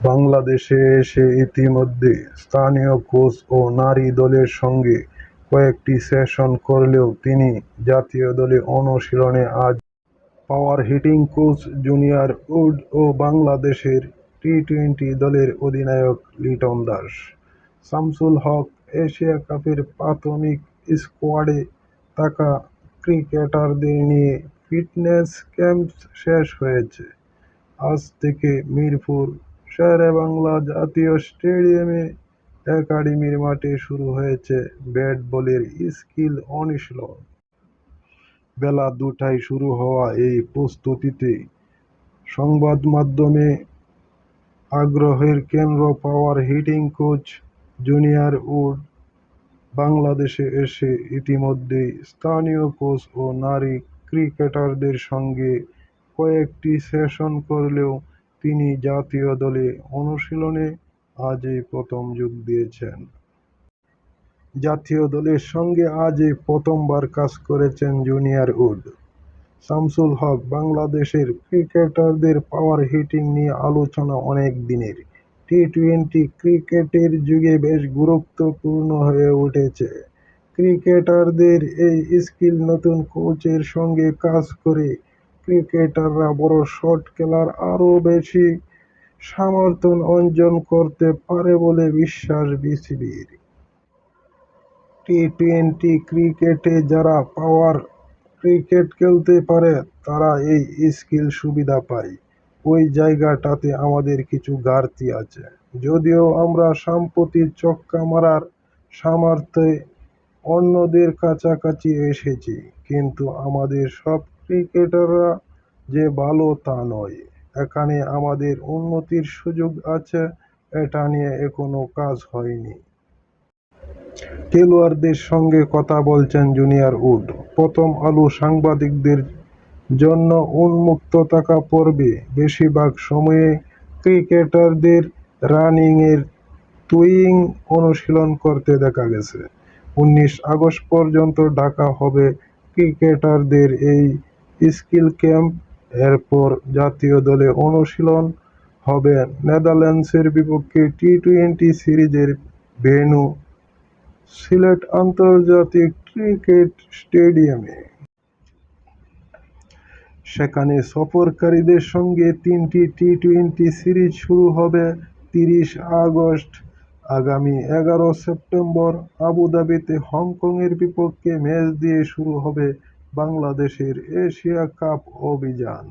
বাংলাদেশে এসে ইতিমধ্যে স্থানীয় কোচ ও নারী দলের সঙ্গে কয়েকটি সেশন করলেও তিনি জাতীয় দলে অনুশীলনে আজ power hitting coach junior Wood ও বাংলাদেশের টি-টোয়েন্টি দলের অধিনায়ক লিটন দাস। শামসুল হক এশিয়া কাপের প্রাথমিক স্কোয়াডে থাকা ক্রিকেটারদের নিয়ে ফিটনেস ক্যাম্প শেষ হয়েছে। আজ থেকে মিরপুর শেরেবাংলা জাতীয় স্টেডিয়ামে একাডেমির মাঠে শুরু হয়েছে ব্যাট বলের স্কিল অনুশীলন বেলা দুটায় শুরু হওয়া এই প্রস্তুতিতে সংবাদমাধ্যমে আগ্রহের কেন্দ্র power hitting coach junior Wood বাংলাদেশে এসে ইতিমধ্যে স্থানীয় কোচ ও নারী ক্রিকেটারদের সঙ্গে কয়েকটি সেশন করলেও তিনি জাতীয় দলে অনুশীলনে আজই প্রথম যোগ দিয়েছেন। জাতীয় দলের সঙ্গে আজই প্রথমবার কাজ করেছেন জুনিয়র উড শামসুল হক বাংলাদেশের ক্রিকেটারদের পাওয়ার হিটিং নিয়ে আলোচনা অনেক দিনের। টি-টোয়েন্টি ক্রিকেটের যুগে বেশ গুরুত্বপূর্ণ হয়ে উঠেছে। ক্রিকেটারদের এই স্কিল নতুন কোচের সঙ্গে কাজ করে ক্রিকেটাররা বড় শট খেলার আরও বেশি সামর্থ্য অর্জন করতে পারে বলে বিশ্বাস বিসিবির। টি-টোয়েন্টি ক্রিকেটে যারা পাওয়ার ক্রিকেট খেলতে পারে, তারা এই স্কিল সুবিধা পায়। ওই জায়গাটাতে আমাদের কিছু ঘাটতি আছে। যদিও আমরা সাম্প্রতিক চক্কা মারার সামর্থ্যে অন্যদের কাছাকাছি এসেছি, কিন্তু আমাদের সব ক্রিকেটাররা যে ভালো তা নয়। এখানে আমাদের উন্নতির সুযোগ আছে, এটা নিয়ে এখনও কাজ হয়নি। খেলোয়াড়দের সঙ্গে কথা বলছেন জুনিয়র উড। প্রথম আলো সাংবাদিকদের জন্য উন্মুক্ত থাকা পর্বে বেশিরভাগ সময়ে ক্রিকেটারদের রানিংয়ের টুইং অনুশীলন করতে দেখা গেছে। উনিশ আগস্ট পর্যন্ত ডাকা হবে ক্রিকেটারদের এই স্কিল ক্যাম্প। এরপর জাতীয় দলে অনুশীলন হবে নেদারল্যান্ডসের বিপক্ষে টি-টোয়েন্টি সিরিজের ভেন্যু, সিলেট আন্তর্জাতিক ক্রিকেট স্টেডিয়ামে। সেখানে সফরকারীদের সঙ্গে তিনটি টি-টোয়েন্টি সিরিজ শুরু হবে তিরিশ আগস্ট। আগামী এগারো সেপ্টেম্বর আবুধাবিতে হংকংয়ের বিপক্ষে ম্যাচ দিয়ে শুরু হবে বাংলাদেশের এশিয়া কাপ অভিযান।